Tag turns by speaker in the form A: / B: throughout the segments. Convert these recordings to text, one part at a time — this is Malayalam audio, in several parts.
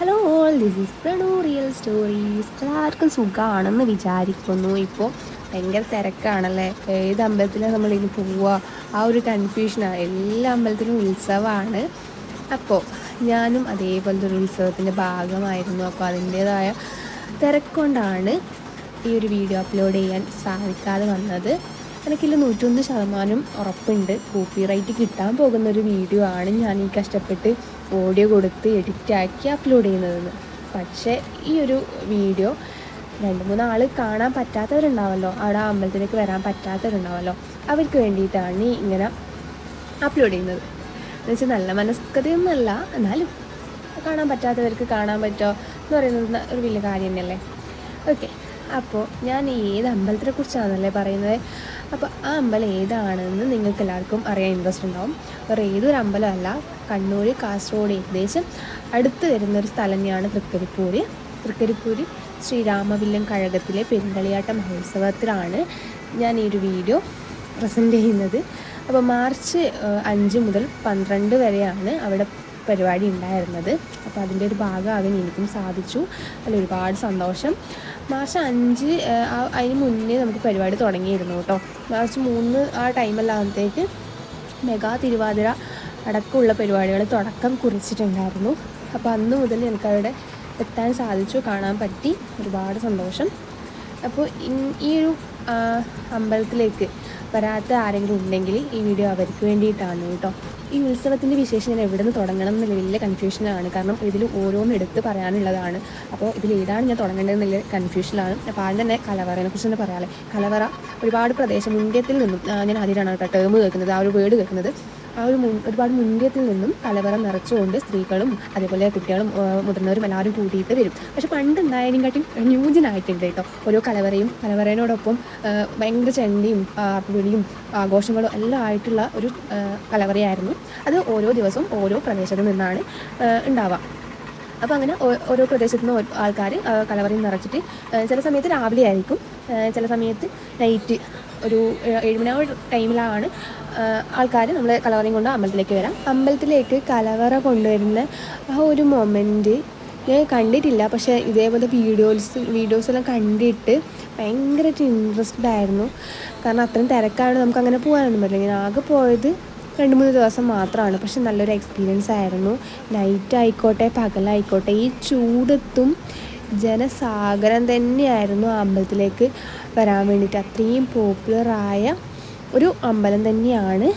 A: Hello all this is Pranu real stories എല്ലാവർക്കും സുഖമാണെന്ന് വിചാരിക്കുന്നു. ഇപ്പോൾ ഭയങ്കര തിരക്കാണല്ലേ? ഏത് അമ്പലത്തിലാണ് നമ്മളിനി പോവുക? ആ ഒരു കൺഫ്യൂഷനാണ് എല്ലാ അമ്പലത്തിലും ഉത്സവമാണ് അപ്പോൾ ഞാനും അതേപോലത്തെ ഒരു ഉത്സവത്തിന്റെ ഭാഗമായിരുന്നു. അപ്പോൾ അതിന്റേതായ തിരക്കൊണ്ടാണ് ഈ ഒരു വീഡിയോ അപ്ലോഡ് ചെയ്യാൻ സാധിക്കാതെ വന്നത്. എനിക്കില്ല നൂറ്റൊന്ന് ശതമാനം ഉറപ്പുണ്ട്. കോപ്പി റൈറ്റ് കിട്ടാൻ പോകുന്ന ഒരു വീഡിയോ ആണ്. ഞാൻ ഈ കഷ്ടപ്പെട്ട് ഓഡിയോ കൊടുത്ത് എഡിറ്റാക്കി അപ്ലോഡ് ചെയ്യുന്നതെന്ന്. പക്ഷേ ഈ ഒരു വീഡിയോ രണ്ട് മൂന്ന് ആൾ കാണാൻ പറ്റാത്തവരുണ്ടാവല്ലോ. അവിടെ അമ്പലത്തിലേക്ക് വരാൻ പറ്റാത്തവരുണ്ടാവല്ലോ. അവർക്ക് വേണ്ടിയിട്ടാണ് ഈ ഇങ്ങനെ അപ്ലോഡ് ചെയ്യുന്നത്. എന്ന് വെച്ചാൽ നല്ല മനസ്കതയൊന്നുമല്ല എന്നാലും കാണാൻ പറ്റാത്തവർക്ക് കാണാൻ പറ്റുമോ എന്ന് പറയുന്നത് ഒരു വലിയ കാര്യം തന്നെയല്ലേ? ഓക്കെ അപ്പോൾ ഞാൻ ഏത് അമ്പലത്തിനെ കുറിച്ചാണെന്നല്ലേ പറയുന്നത്? അപ്പോൾ ആ അമ്പലം ഏതാണെന്ന് നിങ്ങൾക്ക് എല്ലാവർക്കും അറിയാൻ ഇൻട്രസ്റ്റ് ഉണ്ടാവും. വേറെ ഏതൊരു അമ്പലമല്ല കണ്ണൂർ കാസർഗോഡ് ഏകദേശം അടുത്ത് വരുന്നൊരു സ്ഥലം തന്നെയാണ് തൃക്കരിപ്പൂര്. തൃക്കരിപ്പൂര് ശ്രീരാമവില്ലം കഴകത്തിലെ പെരുങ്കളിയാട്ട മഹോത്സവത്തിലാണ് ഞാൻ ഈ ഒരു വീഡിയോ പ്രസന്റ് ചെയ്യുന്നത്. അപ്പോൾ മാർച്ച് അഞ്ച് മുതൽ പന്ത്രണ്ട് വരെയാണ് അവിടെ പരിപാടി ഉണ്ടായിരുന്നത്. അപ്പോൾ അതിന്റെ ഒരു ഭാഗമാകാൻ എനിക്കും സാധിച്ചു. അതിൽ ഒരുപാട് സന്തോഷം. മാർച്ച് അഞ്ച് അതിന് മുന്നേ നമുക്ക് പരിപാടി തുടങ്ങിയിരുന്നു കേട്ടോ. മാർച്ച് മൂന്ന് ആ ടൈമെല്ലാകുമ്പോഴത്തേക്ക് മെഗാ തിരുവാതിര അടക്കമുള്ള പരിപാടികൾ തുടക്കം കുറിച്ചിട്ടുണ്ടായിരുന്നു. അപ്പോൾ അന്ന് മുതൽ എനിക്കവിടെ എത്താൻ സാധിച്ചു കാണാൻ പറ്റി. ഒരുപാട് സന്തോഷം. അപ്പോൾ ഈ ഒരു അമ്പലത്തിലേക്ക് വരാത്ത ആരെങ്കിലും ഉണ്ടെങ്കിൽ ഈ വീഡിയോ അവർക്ക് വേണ്ടിയിട്ടാണ് കേട്ടോ. ഈ ഉത്സവത്തിന്റെ വിശേഷം ഞാൻ എവിടെ നിന്ന് തുടങ്ങണം എന്നുള്ള വലിയ കൺഫ്യൂഷനാണ് കാരണം ഇതിൽ ഓരോന്നും എടുത്ത് പറയാനുള്ളതാണ്. അപ്പോൾ ഇതിൽ ഏതാണ് ഞാൻ തുടങ്ങേണ്ടതെന്നുള്ള കൺഫ്യൂഷനാണ് അപ്പോൾ ആദ്യം തന്നെ കലവറയെ കുറിച്ച് തന്നെ പറയാമല്ലേ കലവറ ഒരുപാട് പ്രദേശം ഇന്ത്യത്തിൽ നിന്നും ഞാൻ ആദ്യമായിട്ടാണ് കേട്ടോ ടേം കേൾക്കുന്നത്. ആ ഒരു വേർഡ് കേൾക്കുന്നത്. ആ ഒരു ഒരുപാട് മുന്തിയത്തിൽ നിന്നും കലവറ നിറച്ചുകൊണ്ട് സ്ത്രീകളും അതേപോലെ കുട്ടികളും മുതിർന്നവരും എല്ലാവരും കൂടിയിട്ട് വരും. പക്ഷെ പണ്ട് ഉണ്ടായതിനെക്കാട്ടും ന്യൂജനായിട്ടുണ്ട് കേട്ടോ. ഓരോ കലവറയും കലവറേനോടൊപ്പം ഭയങ്കര ചെണ്ടിയും ആർപ്പുവിളിയും ആഘോഷങ്ങളും എല്ലാം ആയിട്ടുള്ള ഒരു കലവറയായിരുന്നു. അത് ഓരോ ദിവസവും ഓരോ പ്രദേശത്ത് നിന്നാണ് ഉണ്ടാവുക. അപ്പോൾ അങ്ങനെ ഓരോ പ്രദേശത്തു നിന്ന് ആൾക്കാർ കലവറയിൽ നിറച്ചിട്ട് ചില സമയത്ത് രാവിലെ ആയിരിക്കും. ചില സമയത്ത് നൈറ്റ് ഒരു ഏഴുമണിയാവ് ടൈമിലാണ് ആൾക്കാർ നമ്മൾ കലവറയും കൊണ്ട് അമ്പലത്തിലേക്ക് വരാം. അമ്പലത്തിലേക്ക് കലവറ കൊണ്ടുവരുന്ന ആ ഒരു മൊമെന്റ് ഞാൻ കണ്ടിട്ടില്ല. പക്ഷേ ഇതേപോലെ വീഡിയോസ് വീഡിയോസെല്ലാം കണ്ടിട്ട് ഭയങ്കരമായിട്ട് ഇൻട്രസ്റ്റഡ് ആയിരുന്നു. കാരണം അത്രയും തിരക്കാണ് നമുക്ക് അങ്ങനെ പോകാനൊന്നും പറ്റില്ല. ഞാൻ ആകെ പോയത് രണ്ട് മൂന്ന് ദിവസം മാത്രമാണ്. പക്ഷെ നല്ലൊരു എക്സ്പീരിയൻസ് ആയിരുന്നു. നൈറ്റ് ആയിക്കോട്ടെ പകലായിക്കോട്ടെ ഈ ചൂടത്തും ജനസാഗരം തന്നെയായിരുന്നു അമ്പലത്തിലേക്ക് വരാൻ വേണ്ടിയിട്ട്. അത്രയും പോപ്പുലറായ ഒരു അമ്പലം തന്നെയാണ്.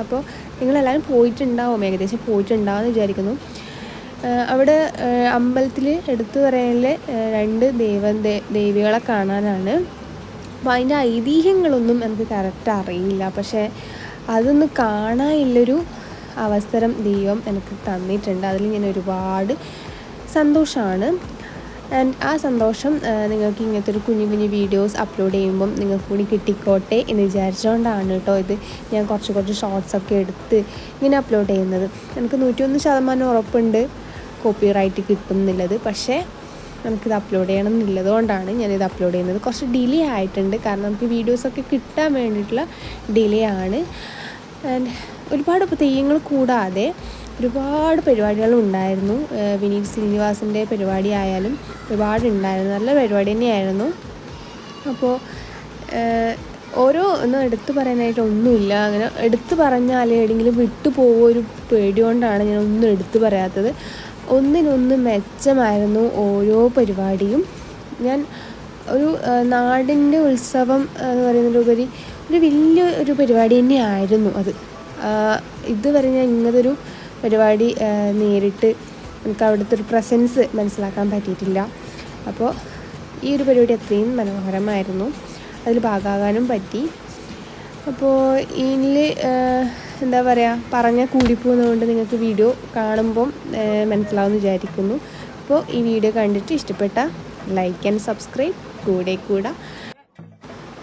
A: അപ്പോൾ നിങ്ങളെല്ലാവരും പോയിട്ടുണ്ടാവും ഏകദേശം പോയിട്ടുണ്ടാവും എന്ന് വിചാരിക്കുന്നു. അവിടെ അമ്പലത്തിൽ എടുത്തു പറയാനുള്ള രണ്ട് ദേവ ദേവികളെ കാണാനാണ്. അപ്പോൾ അതിന്റെ ഐതിഹ്യങ്ങളൊന്നും എനിക്ക് കറക്റ്റ് അറിയില്ല. പക്ഷേ അതൊന്ന് കാണാനുള്ളൊരു അവസരം ദൈവം എനിക്ക് തന്നിട്ടുണ്ട്. അതിൽ ഞാൻ ഒരുപാട് സന്തോഷമാണ് ആൻഡ് ആ സന്തോഷം നിങ്ങൾക്ക് ഇങ്ങനത്തെ ഒരു കുഞ്ഞു കുഞ്ഞു വീഡിയോസ് അപ്ലോഡ് ചെയ്യുമ്പം നിങ്ങൾക്ക് കൂടി കിട്ടിക്കോട്ടെ എന്ന് വിചാരിച്ചുകൊണ്ടാണ് കേട്ടോ ഇത് ഞാൻ കുറച്ച് കുറച്ച് ഷോർട്സ് ഒക്കെ എടുത്ത് ഇങ്ങനെ അപ്ലോഡ് ചെയ്യുന്നത്. എനിക്ക് നൂറ്റിയൊന്ന് ശതമാനം ഉറപ്പുണ്ട് കോപ്പി റൈറ്റ് കിട്ടും എന്നുള്ളത് പക്ഷേ നമുക്കിത് അപ്ലോഡ് ചെയ്യണം എന്നുള്ളത് കൊണ്ടാണ് ഞാനിത് അപ്ലോഡ് ചെയ്യുന്നത്. കുറച്ച് ഡിലേ ആയിട്ടുണ്ട്. കാരണം നമുക്ക് വീഡിയോസൊക്കെ കിട്ടാൻ വേണ്ടിയിട്ടുള്ള ഡിലേ ആണ്. ആൻഡ് ഒരുപാട് തെയ്യങ്ങൾ കൂടാതെ ഒരുപാട് പരിപാടികൾ ഉണ്ടായിരുന്നു വിനീത് ശ്രീനിവാസിന്റെ പരിപാടി ആയാലും ഒരുപാട് ഉണ്ടായിരുന്നു നല്ല പരിപാടി തന്നെയായിരുന്നു. അപ്പോൾ ഓരോ ഒന്നും എടുത്തു പറയാനായിട്ട് ഒന്നുമില്ല. അങ്ങനെ എടുത്തു പറഞ്ഞാൽ എവിടെയെങ്കിലും വിട്ടു പോകുമോ ഒരു പേടി കൊണ്ടാണ് ഞാൻ ഒന്നും എടുത്തു പറയാത്തത്. ഒന്നിനൊന്ന് മെച്ചമായിരുന്നു ഓരോ പരിപാടിയും. ഞാൻ ഒരു നാടിന്റെ ഉത്സവം എന്ന് പറയുന്നതിലുപരി ഒരു വലിയ ഒരു പരിപാടി തന്നെയായിരുന്നു അത്. ഇതുവരെ ഞാൻ ഇങ്ങനത്തെ ഒരു പരിപാടി നേരിട്ട് നമുക്ക് അവിടുത്തെ ഒരു പ്രസൻസ് മനസ്സിലാക്കാൻ പറ്റിയിട്ടില്ല. അപ്പോൾ ഈ ഒരു പരിപാടി അത്രയും മനോഹരമായിരുന്നു. അതിൽ ഭാഗമാകാനും പറ്റി. അപ്പോൾ ഇതിൽ എന്താ പറയുക പറഞ്ഞാൽ കൂടിപ്പോകുന്നതുകൊണ്ട് നിങ്ങൾക്ക് വീഡിയോ കാണുമ്പം മനസ്സിലാവുമെന്ന് വിചാരിക്കുന്നു. അപ്പോൾ ഈ വീഡിയോ കണ്ടിട്ട് ഇഷ്ടപ്പെട്ട ലൈക്ക് ആൻഡ് സബ്സ്ക്രൈബ് കൂടെ കൂടെ.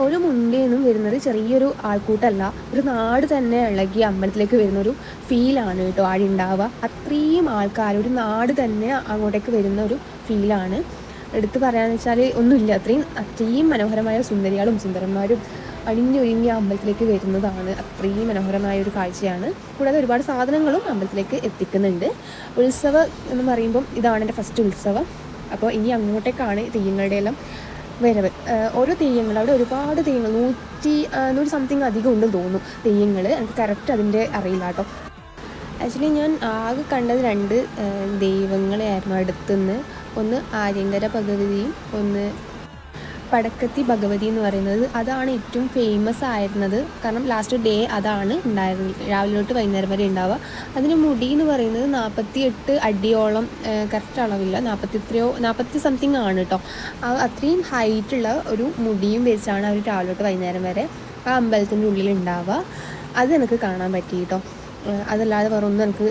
A: ഒരു നിന്നും വരുന്നത് ചെറിയൊരു ആൾക്കൂട്ടമല്ല ഒരു നാട് തന്നെ ഇളകി അമ്പലത്തിലേക്ക് വരുന്നൊരു ഫീലാണ് കേട്ടോ ആടെ അത്രയും ആൾക്കാർ ഒരു നാട് തന്നെ അങ്ങോട്ടേക്ക് വരുന്ന ഒരു ഫീലാണ് എടുത്തു പറയാന്ന് വെച്ചാൽ ഒന്നുമില്ല. അത്രയും അത്രയും മനോഹരമായ സുന്ദരികളും സുന്ദരന്മാരും അണിഞ്ഞൊരുങ്ങി അമ്പലത്തിലേക്ക് വരുന്നതാണ് അത്രയും മനോഹരമായ ഒരു കാഴ്ചയാണ്. കൂടാതെ ഒരുപാട് സാധനങ്ങളും അമ്പലത്തിലേക്ക് എത്തിക്കുന്നുണ്ട്. ഉത്സവം എന്ന് പറയുമ്പം ഇതാണ് എന്റെ ഫസ്റ്റ് ഉത്സവം. അപ്പോൾ ഇനി അങ്ങോട്ടേക്കാണ് തെയ്യങ്ങളുടെ എല്ലാം വരവ് ഓരോ തെയ്യങ്ങൾ അവിടെ ഒരുപാട് തെയ്യങ്ങൾ നൂറ്റി നൂറ് സംതിങ് അധികം ഉണ്ടെന്ന് തോന്നുന്നു തെയ്യങ്ങൾ എനിക്ക് കറക്റ്റ് അതിന്റെ അറിയില്ല കേട്ടോ. ആക്ച്വലി ഞാൻ ആകെ കണ്ടത് രണ്ട് ദൈവങ്ങളെയായിരുന്നു അടുത്തുനിന്ന്. ഒന്ന് ആര്യങ്കര ഭഗവതിയും ഒന്ന് പടക്കത്തി ഭഗവതി എന്ന് പറയുന്നത് അതാണ് ഏറ്റവും ഫേമസ് ആയിരുന്നത്. കാരണം ലാസ്റ്റ് ഡേ അതാണ് ഉണ്ടായിരുന്നത്. രാവിലെ തൊട്ട് വൈകുന്നേരം വരെ ഉണ്ടാവുക. അതിന് മുടി എന്ന് പറയുന്നത് നാൽപ്പത്തി എട്ട് അടിയോളം കറക്റ്റ് അളവില്ല നാൽപ്പത്തി എത്രയോ നാൽപ്പത്തി സംതിങ് ആണ് കേട്ടോ അത്രയും ഹൈറ്റുള്ള ഒരു മുടിയും വെച്ചാണ് അവർ രാവിലെ തൊട്ട് വൈകുന്നേരം വരെ ആ അമ്പലത്തിന്റെ ഉള്ളിൽ ഉണ്ടാവുക. അത് എനിക്ക് കാണാൻ പറ്റി കേട്ടോ അതല്ലാതെ വേറെ ഒന്നും എനിക്ക്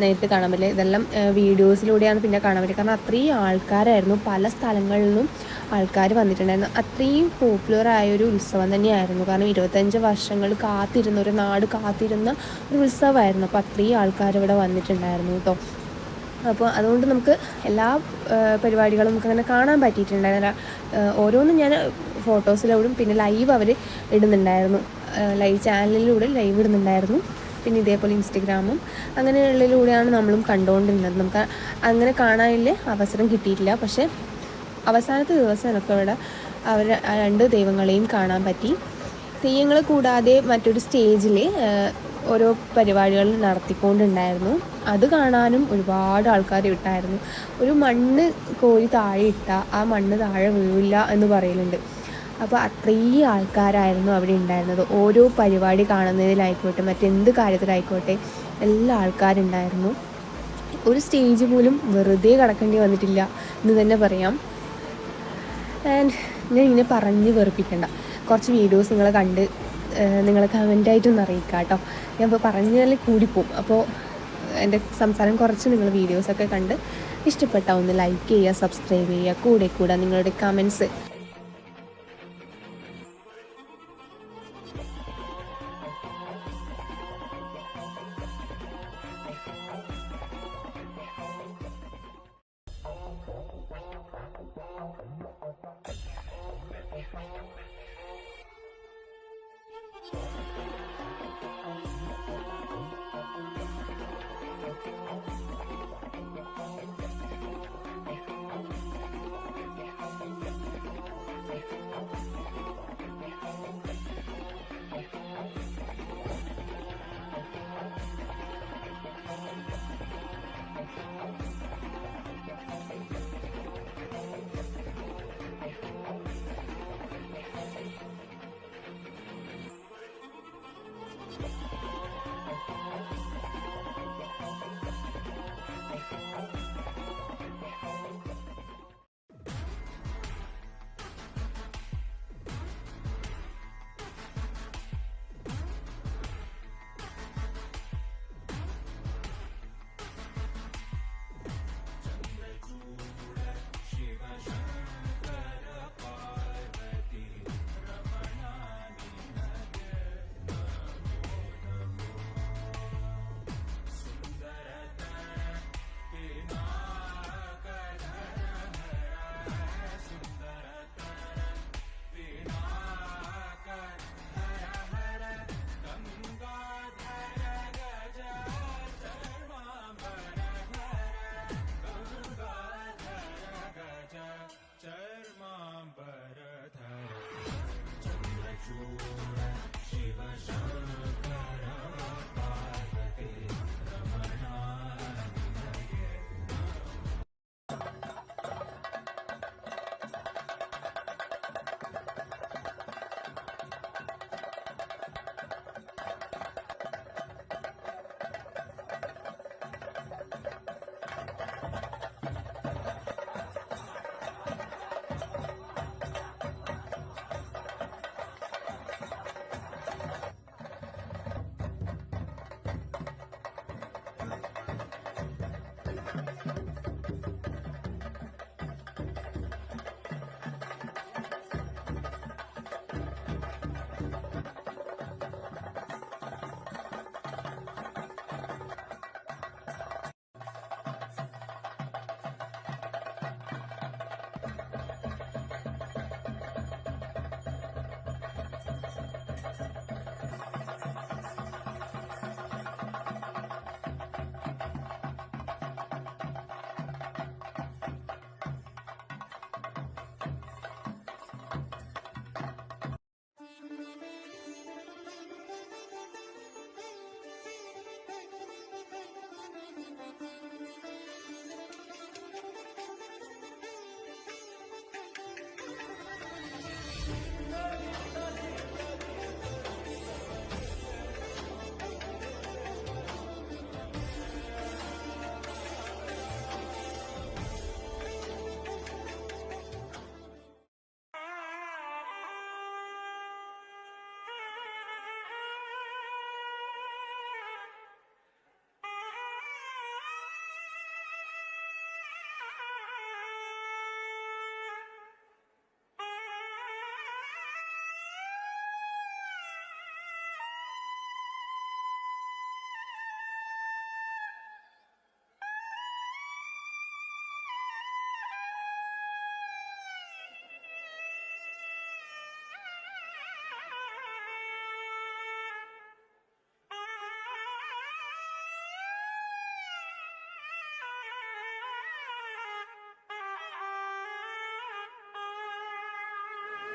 A: നേരിട്ട് കാണാൻ പറ്റില്ല. ഇതെല്ലാം വീഡിയോസിലൂടെയാണ് പിന്നെ കാണാൻ പറ്റില്ല കാരണം അത്രയും ആൾക്കാരായിരുന്നു. പല സ്ഥലങ്ങളിൽ നിന്നും ആൾക്കാർ വന്നിട്ടുണ്ടായിരുന്നു. അത്രയും പോപ്പുലർ ആയൊരു ഉത്സവം തന്നെയായിരുന്നു. കാരണം ഇരുപത്തഞ്ച് വർഷങ്ങൾ കാത്തിരുന്ന ഒരു നാട് കാത്തിരുന്ന ഒരു ഉത്സവമായിരുന്നു. അപ്പോൾ അത്രയും ആൾക്കാർ ഇവിടെ വന്നിട്ടുണ്ടായിരുന്നു കേട്ടോ. അപ്പോൾ അതുകൊണ്ട് നമുക്ക് എല്ലാ പരിപാടികളും നമുക്ക് അങ്ങനെ കാണാൻ പറ്റിയിട്ടുണ്ടായിരുന്നില്ല. ഓരോന്നും ഞാൻ ഫോട്ടോസിലൂടും പിന്നെ ലൈവ് അവർ ഇടുന്നുണ്ടായിരുന്നു. ലൈവ് ചാനലിലൂടെ ലൈവ് ഇടുന്നുണ്ടായിരുന്നു. പിന്നെ ഇതേപോലെ ഇൻസ്റ്റഗ്രാമും അങ്ങനെയുള്ളതിലൂടെയാണ് നമ്മളും കണ്ടുകൊണ്ടിരുന്നത്. നമുക്ക് അങ്ങനെ കാണാനില്ല? അവസരം കിട്ടിയിട്ടില്ല. പക്ഷേ അവസാനത്തെ ദിവസം എനിക്ക് ഇവിടെ അവർ രണ്ട് ദൈവങ്ങളെയും കാണാൻ പറ്റി. തെയ്യങ്ങൾ കൂടാതെ മറ്റൊരു സ്റ്റേജിൽ ഓരോ പരിപാടികൾ നടത്തിക്കൊണ്ടുണ്ടായിരുന്നു. അത് കാണാനും ഒരുപാട് ആൾക്കാർ ഇട്ടായിരുന്നു. ഒരു മണ്ണ് കോരി താഴെ ഇട്ട ആ മണ്ണ് താഴെ വീഴില്ല എന്ന് പറയലുണ്ട്. അപ്പോൾ അത്രയും ആൾക്കാരായിരുന്നു അവിടെ ഉണ്ടായിരുന്നത്. ഓരോ പരിപാടി കാണുന്നതിലായിക്കോട്ടെ മറ്റെന്ത് കാര്യത്തിലായിക്കോട്ടെ എല്ലാ ആൾക്കാരുണ്ടായിരുന്നു. ഒരു സ്റ്റേജ് പോലും വെറുതെ കടക്കേണ്ടി വന്നിട്ടില്ല എന്ന് തന്നെ പറയാം. ആൻഡ് ഞാൻ ഇങ്ങനെ പറഞ്ഞ് വെറുപ്പിക്കണ്ട. കുറച്ച് വീഡിയോസ് നിങ്ങൾ കണ്ട് നിങ്ങൾ കമന്റായിട്ടൊന്ന് അറിയിക്കുക കേട്ടോ. ഞാൻ ഇപ്പോൾ പറഞ്ഞാൽ കൂടിപ്പോവും. അപ്പോൾ എന്റെ സംസാരം കുറച്ച് നിങ്ങൾ വീഡിയോസൊക്കെ കണ്ട് ഇഷ്ടപ്പെട്ടാൽ ഒന്ന് ലൈക്ക് ചെയ്യുക സബ്സ്ക്രൈബ് ചെയ്യുക കൂടെ കൂടെ നിങ്ങളുടെ കമൻസ്